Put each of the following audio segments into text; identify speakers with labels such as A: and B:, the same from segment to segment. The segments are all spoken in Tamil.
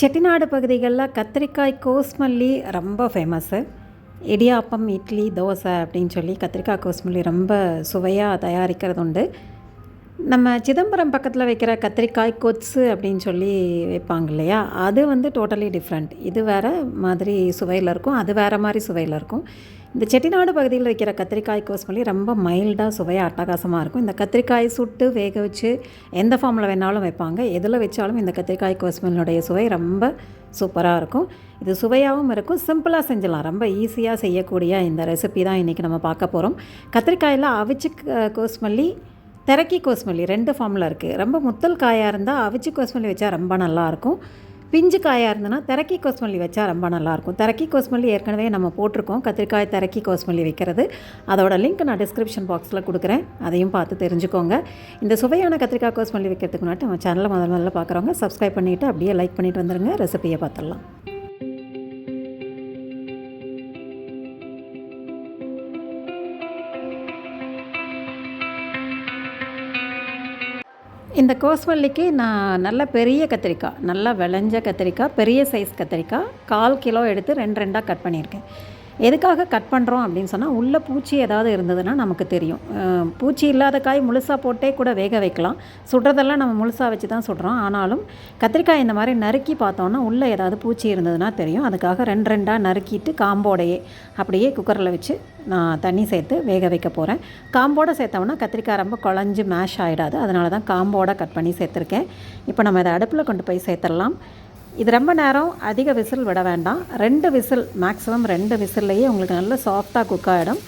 A: செட்டிநாடு பகுதிகளில் கத்திரிக்காய் கோஸ்மல்லி ரொம்ப ஃபேமஸ்ஸு இடியாப்பம் இட்லி தோசை அப்படின்னு சொல்லி கத்திரிக்காய் கோஸ்மல்லி ரொம்ப சுவையாக தயாரிக்கிறது உண்டு நம்ம சிதம்பரம் பக்கத்தில் வைக்கிற கத்திரிக்காய் கொத்து அப்படின்னு சொல்லி வைப்பாங்க இல்லையா? அது வந்து டோட்டலி டிஃப்ரெண்ட் இது வேறு மாதிரி சுவையில் இருக்கும். அது வேறு மாதிரி சுவையில் இருக்கும். இந்த செட்டிநாடு பகுதியில் வைக்கிற கத்திரிக்காய் கோஸ் கோஸ்மல்லி ரொம்ப மைல்டாக சுவையாக அட்டகாசமாக இருக்கும். இந்த கத்திரிக்காய் சுட்டு வேக வச்சு எந்த ஃபார்மில் வேணாலும் வைப்பாங்க. எதில் வச்சாலும் இந்த கத்திரிக்காய் கோஸ்மல்லினுடைய சுவை ரொம்ப சூப்பராக இருக்கும். இது சுவையாகவும் இருக்கும். சிம்பிளாக செஞ்சிடலாம். ரொம்ப ஈஸியாக செய்யக்கூடிய இந்த ரெசிபி தான் இன்றைக்கி நம்ம பார்க்க போகிறோம் கத்திரிக்காயில் அவிச்சு க- கோஸ்மல்லி திறக்கி கோஸ்மல்லி ரெண்டு ஃபார்மில் இருக்குது ரொம்ப முத்தல் காயாக இருந்தால் அவிச்சு கோஸ்மல்லி வச்சா ரொம்ப நல்லாயிருக்கும் பிஞ்சு காயாக இருந்ததுன்னா திரக்கி கோஸ்மல்லி வச்சா ரொம்ப நல்லாயிருக்கும் திரக்கி கோஸ்மல்லி ஏற்கனவே நம்ம போட்டிருக்கோம். கத்திரிக்காய் திரக்கி கோஸ்மல்லி வைக்கிறது. அதோட லிங்க் நான் டிஸ்கிரிப்ஷன் பாக்ஸில் கொடுக்குறேன். அதையும் பார்த்து தெரிஞ்சுக்கோங்க. இந்த சுவையான கத்திரிக்காய் கோஸ்மல்லி வைக்கிறதுக்கு முன்னாடி நம்ம சேனலை முதல்ல முதல்ல பார்க்குறவங்க சப்ஸ்கிரைப் பண்ணிவிட்டு அப்படியே லைக் பண்ணிட்டு வந்துடுங்க ரெசிபியை பார்த்துடலாம். இந்த கோஸ்வல்லிக்கு நான் நல்ல பெரிய கத்திரிக்காய் நல்லா விளைஞ்ச கத்திரிக்காய் பெரிய சைஸ் கத்திரிக்காய் கால் கிலோ எடுத்து ரெண்டு ரெண்டாக கட் பண்ணியிருக்கேன். எதுக்காக கட் பண்ணுறோம் அப்படின்னு சொன்னால் உள்ளே பூச்சி ஏதாவது இருந்ததுன்னா நமக்கு தெரியும். பூச்சி இல்லாத காய் முழுசாக போட்டே கூட வேக வைக்கலாம். சுடுறதெல்லாம் நம்ம முழுசாக வச்சு தான் சுடுறோம். ஆனாலும் கத்திரிக்காய் இந்த மாதிரி நறுக்கி பார்த்தோன்னா உள்ளே ஏதாவது பூச்சி இருந்ததுன்னா தெரியும். அதுக்காக ரெண்டு ரெண்டாக நறுக்கிட்டு காம்போடையே அப்படியே குக்கரில் வச்சு நான் தண்ணி சேர்த்து வேக வைக்க போகிறேன் காம்போட சேர்த்தோம்னா கத்திரிக்காய் ரொம்ப குழஞ்சு மேஷ் ஆகிடாது அதனால தான் காம்போட கட் பண்ணி சேர்த்துருக்கேன். இப்போ நம்ம இதை அடுப்பில் கொண்டு போய் சேர்த்துடலாம். இது ரொம்ப நேரம் அதிக விசில் விட வேண்டாம். ரெண்டு விசில் மேக்ஸிமம் ரெண்டு விசில்லையே உங்களுக்கு நல்ல சாஃப்டாக குக் ஆகிடும்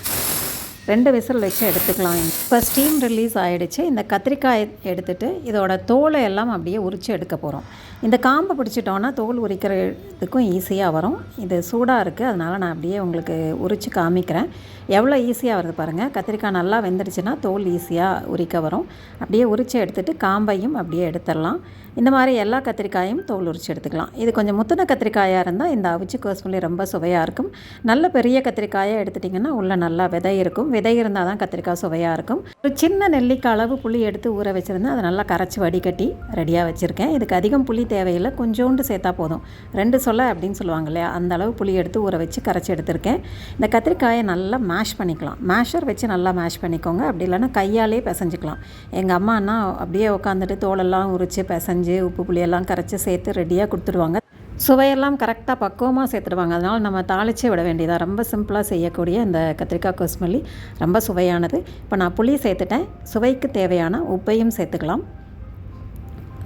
A: ரெண்டு விசில் வச்சு எடுத்துக்கலாம். இப்போ ஸ்டீம் ரிலீஸ் ஆகிடுச்சு இந்த கத்திரிக்காய் எடுத்துட்டு இதோட தோலை எல்லாம் அப்படியே உரித்து எடுக்க போகிறோம் இந்த காம்பை பிடிச்சிட்டோன்னா தோல் உரிக்கிறதுக்கும் ஈஸியாக வரும். இது சூடாக இருக்குது அதனால் நான் அப்படியே உங்களுக்கு உரித்து காமிக்கிறேன். எவ்வளோ ஈஸியாக வருது பாருங்கள் கத்திரிக்காய் நல்லா வெந்துடுச்சுன்னா தோல் ஈஸியாக உரிக்க வரும். அப்படியே உரித்து எடுத்துட்டு காம்பையும் அப்படியே எடுத்துடலாம். இந்த மாதிரி எல்லா கத்திரிக்காயும் தோல் உரித்து எடுத்துக்கலாம். இது கொஞ்சம் முத்தின கத்திரிக்காயாக இருந்தால் இந்த அவிச்சு கோஸ்மல்லி ரொம்ப சுவையாக இருக்கும். நல்ல பெரிய கத்திரிக்காயை எடுத்துட்டிங்கன்னா உள்ளே நல்லா விதை இருக்கும். விதை இருந்தால் தான் கத்திரிக்காய் சுவையாக இருக்கும். ஒரு சின்ன நெல்லிக்காய் அளவு புளி எடுத்து ஊற வச்சுருந்தேன் அதை நல்லா கரைச்சி வடிகட்டி ரெடியாக வச்சுருக்கேன். இதுக்கு அதிகம் புளி தேவையில்லை கொஞ்சோண்டு சேர்த்தா போதும். ரெண்டு சொல்ல அப்படின்னு சொல்லுவாங்க இல்லையா அந்த அளவு புளி எடுத்து ஊற வச்சு கரைச்சி எடுத்திருக்கேன். இந்த கத்திரிக்காயை நல்லா மேஷ் பண்ணிக்கலாம். மேஷர் வச்சு நல்லா மேஷ் பண்ணிக்கோங்க. அப்படி இல்லைன்னா கையாலே பிசைஞ்சிக்கலாம். எங்கள் அம்மா அண்ணா அப்படியே உட்காந்துட்டு தோலெல்லாம் உரித்து பிசைஞ்சு உப்பு புளியெல்லாம் கரைச்சி சேர்த்து ரெடியாக கொடுத்துருவாங்க. சுவையெல்லாம் கரெக்டாக பக்குவமாக சேர்த்துடுவாங்க. அதனால் நம்ம தாளிச்சே விட வேண்டியதாக ரொம்ப சிம்பிளாக செய்யக்கூடிய இந்த கத்திரிக்காய் கொஸ்மல்லி ரொம்ப சுவையானது. இப்போ நான் புளி சேர்த்துட்டேன். சுவைக்கு தேவையான உப்பையும் சேர்த்துக்கலாம்.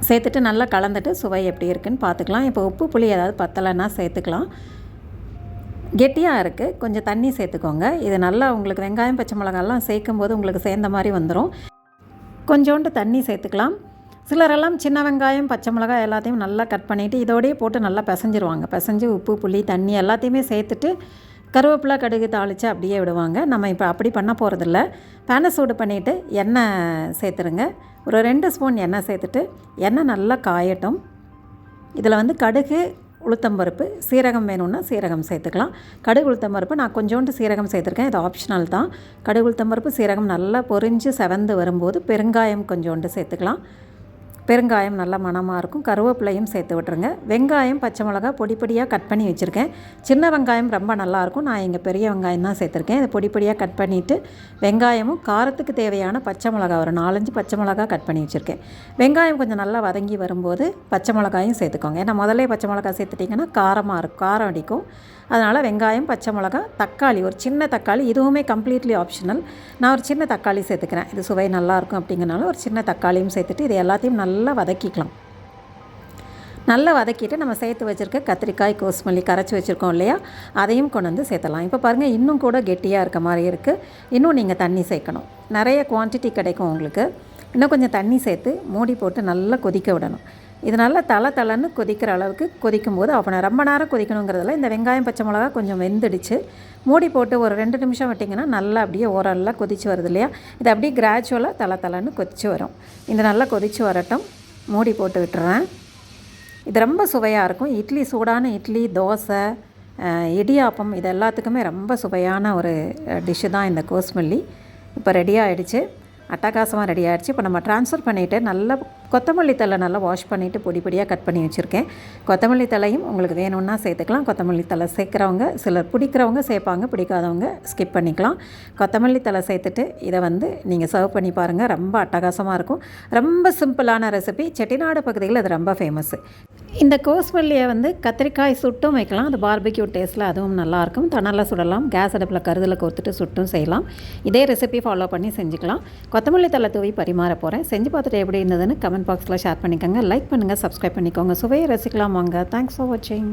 A: சேர்த்துட்டு நல்லா கலந்துட்டு சுவை எப்படி இருக்குன்னு பார்த்துக்கலாம். இப்போ உப்பு புளி ஏதாவது பத்தலைன்னா சேர்த்துக்கலாம். கெட்டியாக இருக்குது கொஞ்சம் தண்ணி சேர்த்துக்கோங்க. இது நல்லா உங்களுக்கு வெங்காயம் பச்சை மிளகாலாம் சேர்க்கும் போது உங்களுக்கு சேர்ந்த மாதிரி வந்துடும் கொஞ்சோண்டு தண்ணி சேர்த்துக்கலாம். சிலரெல்லாம் சின்ன வெங்காயம் பச்சை மிளகாய் எல்லாத்தையும் நல்லா கட் பண்ணிவிட்டு இதோடயே போட்டு நல்லா பிசைஞ்சிருவாங்க. பிசைஞ்சு உப்பு புளி தண்ணி எல்லாத்தையுமே சேர்த்துட்டு கருவேப்பிலை கடுகு தாளித்து அப்படியே விடுவாங்க. நம்ம இப்போ அப்படி பண்ண போகிறதில்ல பேனை சூடு பண்ணிவிட்டு எண்ணெய் சேர்த்துருங்க. ஒரு ரெண்டு ஸ்பூன் எண்ணெய் சேர்த்துட்டு எண்ணெய் நல்லா காயட்டும். இதில் வந்து கடுகு உளுத்தம்பருப்பு சீரகம் வேணும்னா சீரகம் சேர்த்துக்கலாம். கடுகு உளுத்தம்பருப்பு நான் கொஞ்சோண்டு சீரகம் சேர்த்துருக்கேன். இது ஆப்ஷனல் தான். கடுகு உளுத்தம்பருப்பு சீரகம் நல்லா பொரிஞ்சு செவந்து வரும்போது பெருங்காயம் கொஞ்சோண்டு சேர்த்துக்கலாம். பெருங்காயம் நல்ல மணமாக இருக்கும். கருவேப்பிலையும் சேர்த்து விட்டுருங்க. வெங்காயம் பச்சை மிளகா பொடி பொடியாக கட் பண்ணி வச்சுருக்கேன். சின்ன வெங்காயம் ரொம்ப நல்லாயிருக்கும் நான் இங்கே பெரிய வெங்காயம் தான் சேர்த்துருக்கேன். இதை பொடி பொடியாக கட் பண்ணிவிட்டு வெங்காயமும் காரத்துக்கு தேவையான பச்சை மிளகா ஒரு நாலஞ்சு பச்சை மிளகா கட் பண்ணி வச்சுருக்கேன். வெங்காயம் கொஞ்சம் நல்லா வதங்கி வரும்போது பச்சை மிளகாயும் சேர்த்துக்கோங்க. ஏன்னா முதல்ல பச்சை மிளகா சேர்த்துட்டிங்கன்னா காரமாக இருக்கும் காரம் அடிக்கும். அதனால் வெங்காயம் பச்சை மிளகா தக்காளி ஒரு சின்ன தக்காளி இதுவுமே கம்ப்ளீட்லி ஆப்ஷனல். நான் ஒரு சின்ன தக்காளி சேர்த்துக்கிறேன். இது சுவை நல்லாயிருக்கும் அப்படிங்கிறனால ஒரு சின்ன தக்காளியும் சேர்த்துட்டு இது எல்லாத்தையும் நல்லா நல்லா வதக்கிக்கலாம். நல்லா வதக்கிட்டு நம்ம சேர்த்து வச்சுருக்க கத்திரிக்காய் கோஸ்மல்லி கரைச்சி வச்சுருக்கோம் இல்லையா? அதையும் கொண்டு வந்து சேர்த்தலாம் இப்போ பாருங்கள் இன்னும் கூட கெட்டியாக இருக்க மாதிரி இருக்குது இன்னும் நீங்கள் தண்ணி சேர்க்கணும். நிறைய குவான்டிட்டி கிடைக்கும் உங்களுக்கு. இன்னும் கொஞ்சம் தண்ணி சேர்த்து மூடி போட்டு நல்லா கொதிக்க விடணும். இது நல்லா தலை தலைன்னு கொதிக்கிற அளவுக்கு கொதிக்கும் போது அப்போ ரொம்ப நேரம் கொதிக்கணுங்கிறதுல இந்த வெங்காயம் பச்சை மிளகா கொஞ்சம் வெந்துடுச்சு. மூடி போட்டு ஒரு ரெண்டு நிமிஷம் விட்டிங்கன்னா நல்லா அப்படியே ஓரெல்லாம் கொதிச்சு வருது இல்லையா? இது அப்படியே கிராஜுவலாக தலை தலைன்னு கொதிச்சு வரும். இது நல்லா கொதிச்சு வரட்டும். மூடி போட்டு விட்டுறேன். இது ரொம்ப சுவையாக இருக்கும். இட்லி சூடான இட்லி தோசை இடியாப்பம் இது எல்லாத்துக்குமே ரொம்ப சுவையான ஒரு டிஷ்ஷு தான் இந்த கோஸ்மல்லி. இப்போ ரெடி ஆகிடுச்சு அட்டகாசமாக ரெடி ஆகிடுச்சு இப்போ நம்ம ட்ரான்ஸ்ஃபர் பண்ணிவிட்டு நல்லா கொத்தமல்லி தழை நல்லா வாஷ் பண்ணிவிட்டு பொடி பொடியாக கட் பண்ணி வச்சுருக்கேன். கொத்தமல்லி தழையும் உங்களுக்கு வேணும்னா சேர்த்துக்கலாம். கொத்தமல்லி தழை சேர்க்குறவங்க சிலர் பிடிக்கிறவங்க சேர்ப்பாங்க. பிடிக்காதவங்க ஸ்கிப் பண்ணிக்கலாம். கொத்தமல்லி தழை சேர்த்துட்டு இதை வந்து நீங்கள் சர்வ் பண்ணி பாருங்கள் ரொம்ப அட்டகாசமாக இருக்கும். ரொம்ப சிம்பிளான ரெசிபி செட்டிநாடு பகுதியில் அது ரொம்ப ஃபேமஸ்ஸு இந்த கோஸ்வல்லியை வந்து கத்திரிக்காய் சுட்டும் வைக்கலாம். அது பார்பிக்யூ டேஸ்ட்டில் அதுவும் நல்லாயிருக்கும் தணலில் சுடலாம். கேஸ் அடுப்பில் கருதில் கோர்த்துட்டு சுட்டும் செய்யலாம். இதே ரெசிபி ஃபாலோ பண்ணி செஞ்சுக்கலாம். கொத்தமல்லி தலை தூவி பரிமாற போகிறேன் செஞ்சு பார்த்துட்டு எப்படி இருந்ததுன்னு கமெண்ட் பாக்ஸில் ஷேர் பண்ணிக்கோங்க. லைக் பண்ணுங்கள் சப்ஸ்கிரைப் பண்ணிக்கோங்க. சுவையை ரசிக்கலாம் வாங்க. தேங்க்ஸ் ஃபார் வாட்சிங்